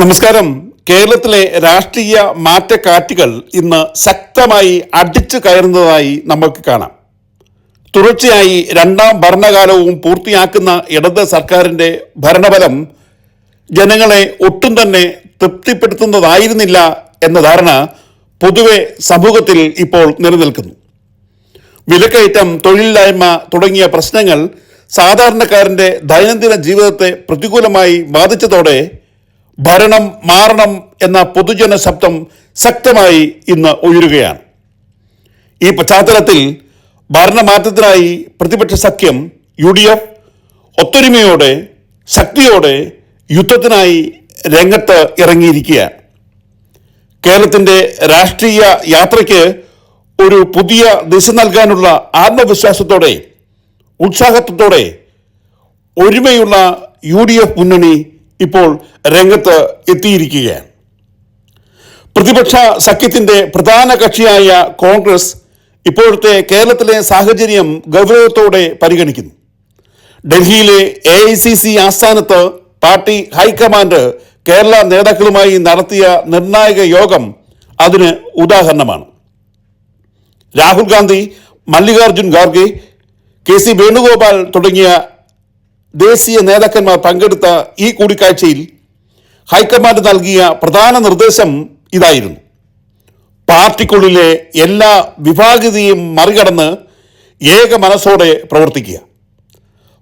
നമസ്കാരം. കേരളത്തിലെ രാഷ്ട്രീയ മാറ്റക്കാറ്റുകൾ ഇന്ന് ശക്തമായി അടിച്ചു കയറുന്നതായി നമുക്ക് കാണാം. തുടർച്ചയായി രണ്ടാം ഭരണകാലവും പൂർത്തിയാക്കുന്ന ഇടത് സർക്കാരിന്റെ ഭരണഫലം ജനങ്ങളെ ഒട്ടും തന്നെ തൃപ്തിപ്പെടുത്തുന്നതായിരുന്നില്ല എന്ന ധാരണ പൊതുവെ സമൂഹത്തിൽ ഇപ്പോൾ നിലനിൽക്കുന്നു. വിലക്കയറ്റം തൊഴിലില്ലായ്മ തുടങ്ങിയ പ്രശ്നങ്ങൾ സാധാരണക്കാരന്റെ ദൈനംദിന ജീവിതത്തെ പ്രതികൂലമായി ബാധിച്ചതോടെ ഭരണം മാറണം എന്ന പൊതുജന ശബ്ദം ശക്തമായി ഇന്ന് ഉയരുകയാണ്. ഈ പശ്ചാത്തലത്തിൽ ഭരണമാറ്റത്തിനായി പ്രതിപക്ഷ സഖ്യം യു ഡി എഫ് ഒത്തൊരുമയോടെ ശക്തിയോടെ യുദ്ധത്തിനായി രംഗത്ത് ഇറങ്ങിയിരിക്കുകയാണ്. കേരളത്തിന്റെ രാഷ്ട്രീയ യാത്രയ്ക്ക് ഒരു പുതിയ ദിശ നൽകാനുള്ള ആത്മവിശ്വാസത്തോടെ ഉത്സാഹത്തോടെ ഒരുമയുള്ള യു ഡി എഫ് മുന്നണി ഇപ്പോൾ രംഗത്ത് എത്തിയിരിക്കുകയാണ്. പ്രതിപക്ഷ സഖ്യത്തിന്റെ പ്രധാന കക്ഷിയായ കോൺഗ്രസ് ഇപ്പോഴത്തെ കേരളത്തിലെ സാഹചര്യം ഗൗരവത്തോടെ പരിഗണിക്കുന്നു. ഡൽഹിയിലെ എ ഐ സി സി ആസ്ഥാനത്ത് പാർട്ടി ഹൈക്കമാൻഡ് കേരള നേതാക്കളുമായി നടത്തിയ നിർണായക യോഗം അതിന് ഉദാഹരണമാണ്. രാഹുൽ ഗാന്ധി മല്ലികാർജുൻ ഖാർഗെ കെ സി വേണുഗോപാൽ തുടങ്ങിയ ദേശീയ നേതാക്കന്മാർ പങ്കെടുത്ത ഈ കൂടിക്കാഴ്ചയിൽ ഹൈക്കമാൻഡ് നൽകിയ പ്രധാന നിർദ്ദേശം ഇതായിരുന്നു. പാർട്ടിക്കുള്ളിലെ എല്ലാ വിഭാഗിതയും മറികടന്ന് ഏക മനസ്സോടെ പ്രവർത്തിക്കുക.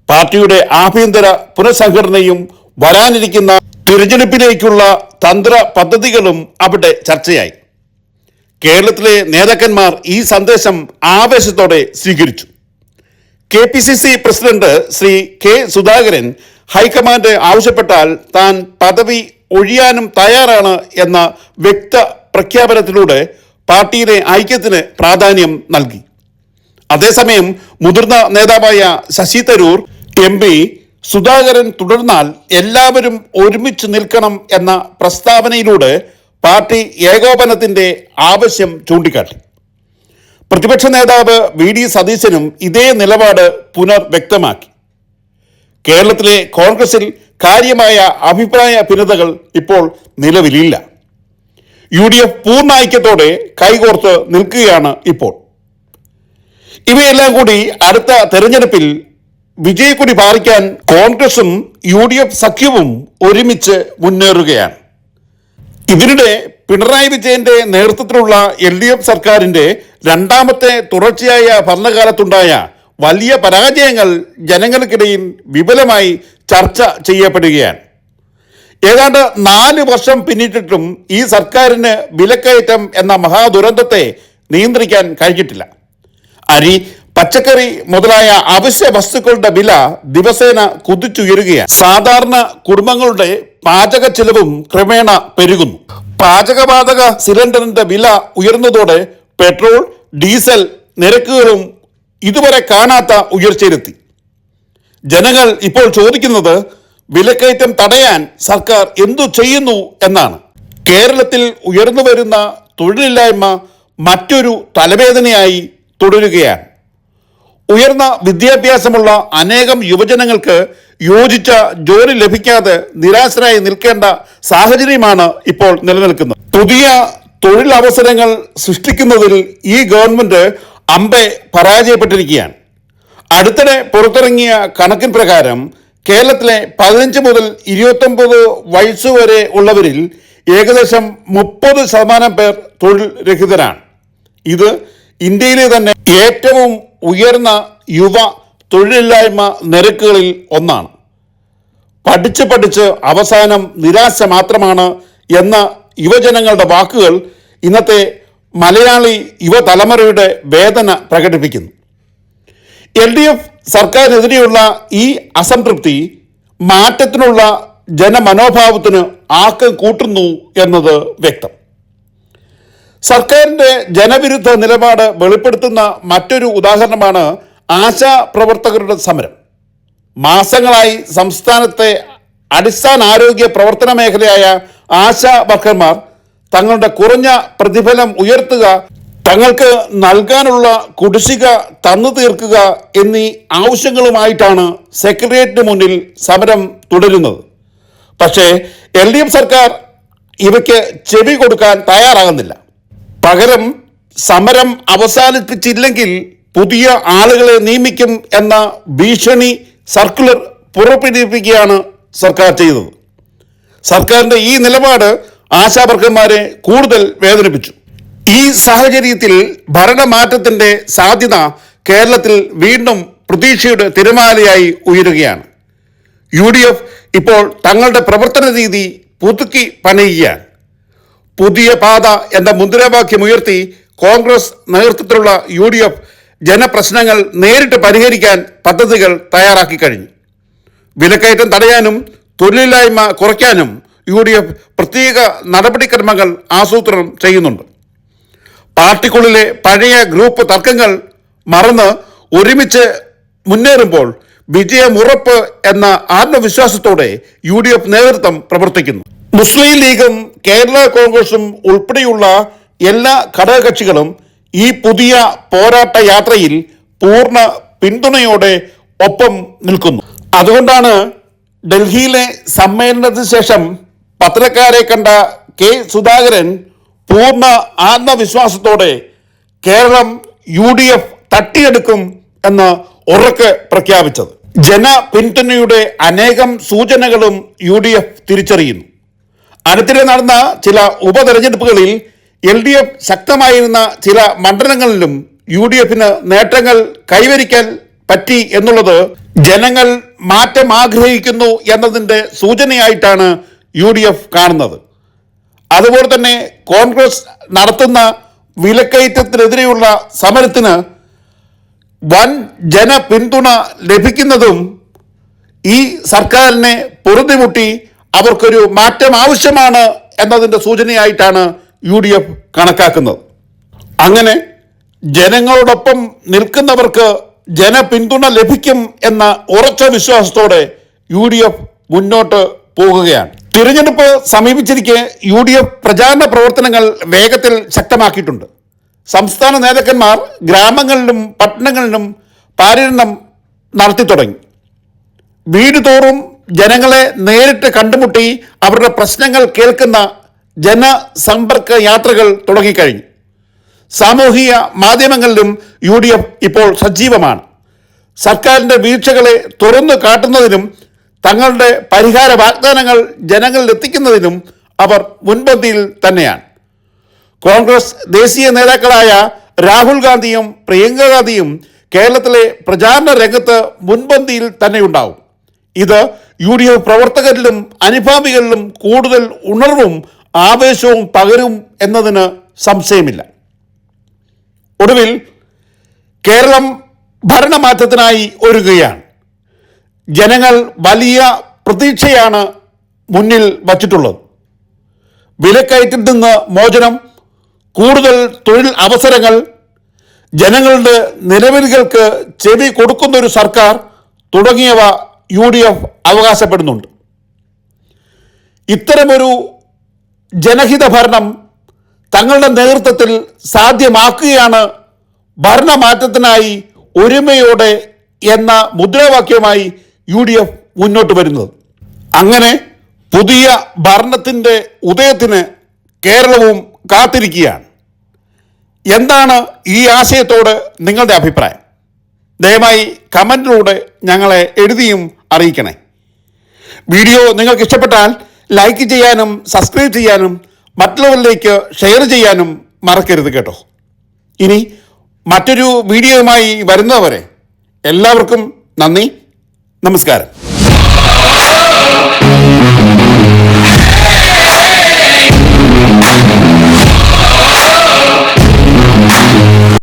പാർട്ടിയുടെ ആഭ്യന്തര പുനഃസംഘടനയും വരാനിരിക്കുന്ന തിരഞ്ഞെടുപ്പിലേക്കുള്ള തന്ത്ര പദ്ധതികളും അവിടെ ചർച്ചയായി. കേരളത്തിലെ നേതാക്കന്മാർ ഈ സന്ദേശം ആവേശത്തോടെ സ്വീകരിച്ചു. K P C C president Shri K Sudhakaran high command ആവശ്യപ്പെട്ടാൽ താൻ പദവി ഒഴിയാനും തയ്യാറാണ് എന്ന വ്യക്ത പ്രഖ്യാപനത്തിലൂടെ പാർട്ടിയിലെ ഐക്യത്തിന് പ്രാധാന്യം നൽകി. അതേസമയം മുതിർന്ന നേതാവായ ശശി തരൂർ എം പി സുധാകരൻ തുടർന്നാൽ എല്ലാവരും ഒരുമിച്ച് നിൽക്കണം എന്ന പ്രസ്താവനയിലൂടെ പാർട്ടി ഏകോപനത്തിന്റെ ആവശ്യം ചൂണ്ടിക്കാട്ടി. പ്രതിപക്ഷ നേതാവ് വി ഡി സതീശനും ഇതേ നിലപാട് പുനർവ്യക്തമാക്കി. കേരളത്തിലെ കോൺഗ്രസിൽ കാര്യമായ അഭിപ്രായ ഭിന്നതകൾ ഇപ്പോൾ നിലവിലില്ല. യു ഡി എഫ് പൂർണ ഐക്യത്തോടെ കൈകോർത്ത് നിൽക്കുകയാണ് ഇപ്പോൾ. ഇവയെല്ലാം കൂടി അടുത്ത തെരഞ്ഞെടുപ്പിൽ വിജയക്കുടി പാറിക്കാൻ കോൺഗ്രസും യു ഡി എഫ് സഖ്യവും ഒരുമിച്ച് മുന്നേറുകയാണ്. ഇതിനിടെ പിണറായി വിജയന്റെ നേതൃത്വത്തിലുള്ള എൽ ഡി എഫ് സർക്കാരിന്റെ രണ്ടാമത്തെ തുടർച്ചയായ ഭരണകാലത്തുണ്ടായ വലിയ പരാജയങ്ങൾ ജനങ്ങൾക്കിടയിൽ വിപുലമായി ചർച്ച ചെയ്യപ്പെടുകയാണ്. ഏതാണ്ട് നാല് വർഷം പിന്നിട്ടിട്ടും ഈ സർക്കാരിന് വിലക്കയറ്റം എന്ന മഹാദുരന്തത്തെ നിയന്ത്രിക്കാൻ കഴിഞ്ഞിട്ടില്ല. അരി പച്ചക്കറി മുതലായ അവശ്യ വസ്തുക്കളുടെ വില ദിവസേന കുതിച്ചുയരുകയാണ്. സാധാരണ കുടുംബങ്ങളുടെ പാചക ചെലവും ക്രമേണ പെരുകുന്നു. പാചകവാതക സിലിണ്ടറിന്റെ വില ഉയർന്നതോടെ പെട്രോൾ ഡീസൽ നിരക്കുകളും ഇതുവരെ കാണാത്ത ഉയർച്ചയിലെത്തി. ജനങ്ങൾ ഇപ്പോൾ ചോദിക്കുന്നത് വിലക്കയറ്റം തടയാൻ സർക്കാർ എന്തു ചെയ്യുന്നു എന്നാണ്. കേരളത്തിൽ ഉയർന്നു വരുന്ന തൊഴിലില്ലായ്മ മറ്റൊരു തലവേദനയായി തുടരുകയാണ്. ഉയർന്ന വിദ്യാഭ്യാസമുള്ള അനേകം യുവജനങ്ങൾക്ക് യോജിച്ച ജോലി ലഭിക്കാതെ നിരാശരായി നിൽക്കേണ്ട സാഹചര്യമാണ് ഇപ്പോൾ നിലനിൽക്കുന്നത്. പുതിയ തൊഴിലവസരങ്ങൾ സൃഷ്ടിക്കുന്നതിൽ ഈ ഗവൺമെന്റ് അമ്പെ പരാജയപ്പെട്ടിരിക്കുകയാണ്. അടുത്തിടെ പുറത്തിറങ്ങിയ കണക്കിൻ പ്രകാരം കേരളത്തിലെ പതിനഞ്ച് മുതൽ ഇരുപത്തൊമ്പത് വയസ്സ് വരെ ഉള്ളവരിൽ ഏകദേശം മുപ്പത് ശതമാനം പേർ തൊഴിൽ രഹിതരാണ്. ഇത് ഇന്ത്യയിലെ തന്നെ ഏറ്റവും ഉയർന്ന യുവ തൊഴിലില്ലായ്മ നിരക്കുകളിൽ ഒന്നാണ്. പഠിച്ച് പഠിച്ച് അവസാനം നിരാശ മാത്രമാണ് എന്ന യുവജനങ്ങളുടെ വാക്കുകൾ ഇന്നത്തെ മലയാളി യുവതലമുറയുടെ വേദന പ്രകടിപ്പിക്കുന്നു. എൽ ഡി എഫ് സർക്കാരിനെതിരെയുള്ള ഈ അസംതൃപ്തി മാറ്റത്തിനുള്ള ജനമനോഭാവത്തിന് ആക്കം കൂട്ടുന്നു എന്നത് വ്യക്തം. സർക്കാരിന്റെ ജനവിരുദ്ധ നിലപാട് വെളിപ്പെടുത്തുന്ന മറ്റൊരു ഉദാഹരണമാണ് ആശാ പ്രവർത്തകരുടെ സമരം. മാസങ്ങളായി സംസ്ഥാനത്തെ അടിസ്ഥാന ആരോഗ്യ പ്രവർത്തന മേഖലയായ ആശാ വർക്കർമാർ തങ്ങളുടെ കുറഞ്ഞ പ്രതിഫലം ഉയർത്തുക തങ്ങൾക്ക് നൽകാനുള്ള കുടിശ്ശിക തന്നു തീർക്കുക എന്നീ ആവശ്യങ്ങളുമായിട്ടാണ് സെക്രട്ടേറിയറ്റിന് മുന്നിൽ സമരം തുടരുന്നത്. പക്ഷേ എൽ ഡി എഫ് സർക്കാർ ഇവയ്ക്ക് ചെവി കൊടുക്കാൻ തയ്യാറാകുന്നില്ല. പകരം സമരം അവസാനിപ്പിച്ചില്ലെങ്കിൽ പുതിയ ആളുകളെ നിയമിക്കും എന്ന ഭീഷണി സർക്കുലർ പുറപ്പെടുവിപ്പിക്കുകയാണ് സർക്കാർ ചെയ്തത്. സർക്കാരിന്റെ ഈ നിലപാട് ആശാവർക്കന്മാരെ കൂടുതൽ വേദനിപ്പിച്ചു. ഈ സാഹചര്യത്തിൽ ഭരണമാറ്റത്തിന്റെ സാധ്യത കേരളത്തിൽ വീണ്ടും പ്രതീക്ഷയുടെ തിരമാലയായി ഉയരുകയാണ്. യു ഡി എഫ് ഇപ്പോൾ തങ്ങളുടെ പ്രവർത്തന രീതി പുതുക്കി പണിയുകയാണ്. പുതിയ പാത എന്ന മുദ്രാവാക്യം ഉയർത്തി കോൺഗ്രസ് നേതൃത്വത്തിലുള്ള യു ഡി എഫ് ജനപ്രശ്നങ്ങൾ നേരിട്ട് പരിഹരിക്കാൻ പദ്ധതികൾ തയ്യാറാക്കി കഴിഞ്ഞു. വിലക്കയറ്റം തടയാനും തൊഴിലില്ലായ്മ കുറയ്ക്കാനും യു ഡി എഫ് പ്രത്യേക നടപടിക്രമങ്ങൾ ആസൂത്രണം ചെയ്യുന്നുണ്ട്. പാർട്ടിക്കുള്ളിലെ പഴയ ഗ്രൂപ്പ് തർക്കങ്ങൾ മറന്ന് ഒരുമിച്ച് മുന്നേറുമ്പോൾ വിജയമുറപ്പ് എന്ന ആത്മവിശ്വാസത്തോടെ യു ഡി എഫ് നേതൃത്വം പ്രവർത്തിക്കുന്നു. മുസ്ലിം ലീഗും കേരള കോൺഗ്രസും ഉൾപ്പെടെയുള്ള എല്ലാ ഘടകകക്ഷികളും ഈ പുതിയ പോരാട്ട യാത്രയിൽ പൂർണ പിന്തുണയോടെ ഒപ്പം നിൽക്കുന്നു. അതുകൊണ്ടാണ് ഡൽഹിയിലെ സമ്മേളനത്തിന് ശേഷം പത്രക്കാരെ കണ്ട കെ സുധാകരൻ പൂർണ ആത്മവിശ്വാസത്തോടെ കേരളം യു ഡി എഫ് തട്ടിയെടുക്കും എന്ന് ഉറക്കെ പ്രഖ്യാപിച്ചത്. ജന പിന്തുണയുടെ അനേകം സൂചനകളും യു ഡി എഫ് തിരിച്ചറിയുന്നു. അടുത്തിടെ നടന്ന ചില ഉപതെരഞ്ഞെടുപ്പുകളിൽ എൽ ഡി എഫ് ശക്തമായിരുന്ന ചില മണ്ഡലങ്ങളിലും യു ഡി എഫിന് നേട്ടങ്ങൾ കൈവരിക്കാൻ പറ്റി എന്നുള്ളത് ജനങ്ങൾ മാറ്റം ആഗ്രഹിക്കുന്നു എന്നതിന്റെ സൂചനയായിട്ടാണ് യു ഡി എഫ് കാണുന്നത്. അതുപോലെ തന്നെ കോൺഗ്രസ് നടത്തുന്ന വിലക്കയറ്റത്തിനെതിരെയുള്ള സമരത്തിന് വൻ ജനപിന്തുണ ലഭിക്കുന്നതും ഈ സർക്കാരിനെ പൊറുതിമുട്ടി അവർക്കൊരു മാറ്റം ആവശ്യമാണ് എന്നതിന്റെ സൂചനയായിട്ടാണ് യു ഡി എഫ് കണക്കാക്കുന്നത്. അങ്ങനെ ജനങ്ങളോടൊപ്പം നിൽക്കുന്നവർക്ക് ജനപിന്തുണ ലഭിക്കും എന്ന ഉറച്ച വിശ്വാസത്തോടെ യു ഡി എഫ് മുന്നോട്ട് പോകുകയാണ്. തിരഞ്ഞെടുപ്പ് സമീപിച്ചിരിക്കെ യു ഡി എഫ് പ്രചാരണ പ്രവർത്തനങ്ങൾ വേഗത്തിൽ ശക്തമാക്കിയിട്ടുണ്ട്. സംസ്ഥാന നേതാക്കന്മാർ ഗ്രാമങ്ങളിലും പട്ടണങ്ങളിലും പര്യടനം നടത്തി തുടങ്ങി. വീട് തോറും ജനങ്ങളെ നേരിട്ട് കണ്ടുമുട്ടി അവരുടെ പ്രശ്നങ്ങൾ കേൾക്കുന്ന ജനസമ്പർക്ക യാത്രകൾ തുടങ്ങിക്കഴിഞ്ഞു. സാമൂഹിക മാധ്യമങ്ങളിലും യു ഡി എഫ് ഇപ്പോൾ സജീവമാണ്. സർക്കാരിന്റെ വീഴ്ചകളെ തുറന്നു കാട്ടുന്നതിനും തങ്ങളുടെ പരിഹാര വാഗ്ദാനങ്ങൾ ജനങ്ങളിൽ എത്തിക്കുന്നതിനും അവർ മുൻപന്തിയിൽ തന്നെയാണ്. കോൺഗ്രസ് ദേശീയ നേതാക്കളായ രാഹുൽ ഗാന്ധിയും പ്രിയങ്ക ഗാന്ധിയും കേരളത്തിലെ പ്രചാരണ രംഗത്ത് മുൻപന്തിയിൽ തന്നെയുണ്ടാവും. ഇത് യു ഡി എഫ് പ്രവർത്തകരിലും അനുഭാവികളിലും കൂടുതൽ ഉണർവും ആവേശവും പകരും എന്നതിന് സംശയമില്ല. ഒടുവിൽ കേരളം ഭരണമാറ്റത്തിനായി ഒരുങ്ങുകയാണ്. ജനങ്ങൾ വലിയ പ്രതീക്ഷയാണ് മുന്നിൽ വച്ചിട്ടുള്ളത്. വിലക്കയറ്റിൽ നിന്ന് മോചനം കൂടുതൽ തൊഴിൽ അവസരങ്ങൾ ജനങ്ങളുടെ നിലവിളികൾക്ക് ചെവി കൊടുക്കുന്ന ഒരു സർക്കാർ തുടങ്ങിയവ യു ഡി എഫ് അവകാശപ്പെടുന്നുണ്ട്. ഇത്തരമൊരു ജനഹിത ഭരണം തങ്ങളുടെ നേതൃത്വത്തിൽ സാധ്യമാക്കുകയാണ് ഭരണമാറ്റത്തിനായി ഒരുമയോടെ എന്ന മുദ്രാവാക്യമായി യു ഡി എഫ് മുന്നോട്ട് വരുന്നത്. അങ്ങനെ പുതിയ ഭരണത്തിന്റെ ഉദയത്തിന് കേരളവും കാത്തിരിക്കുകയാണ്. എന്താണ് ഈ ആശയത്തോട് നിങ്ങളുടെ അഭിപ്രായം? ദയവായി കമന്റിലൂടെ ഞങ്ങളെ എഴുതിയും അറിയിക്കണേ. വീഡിയോ നിങ്ങൾക്ക് ഇഷ്ടപ്പെട്ടാൽ ലൈക്ക് ചെയ്യാനും സബ്സ്ക്രൈബ് ചെയ്യാനും മറ്റുള്ളവരിലേക്ക് ഷെയർ ചെയ്യാനും മറക്കരുത് കേട്ടോ. ഇനി മറ്റൊരു വീഡിയോയുമായി വരുന്നവരെ എല്ലാവർക്കും നന്ദി. നമസ്കാരം.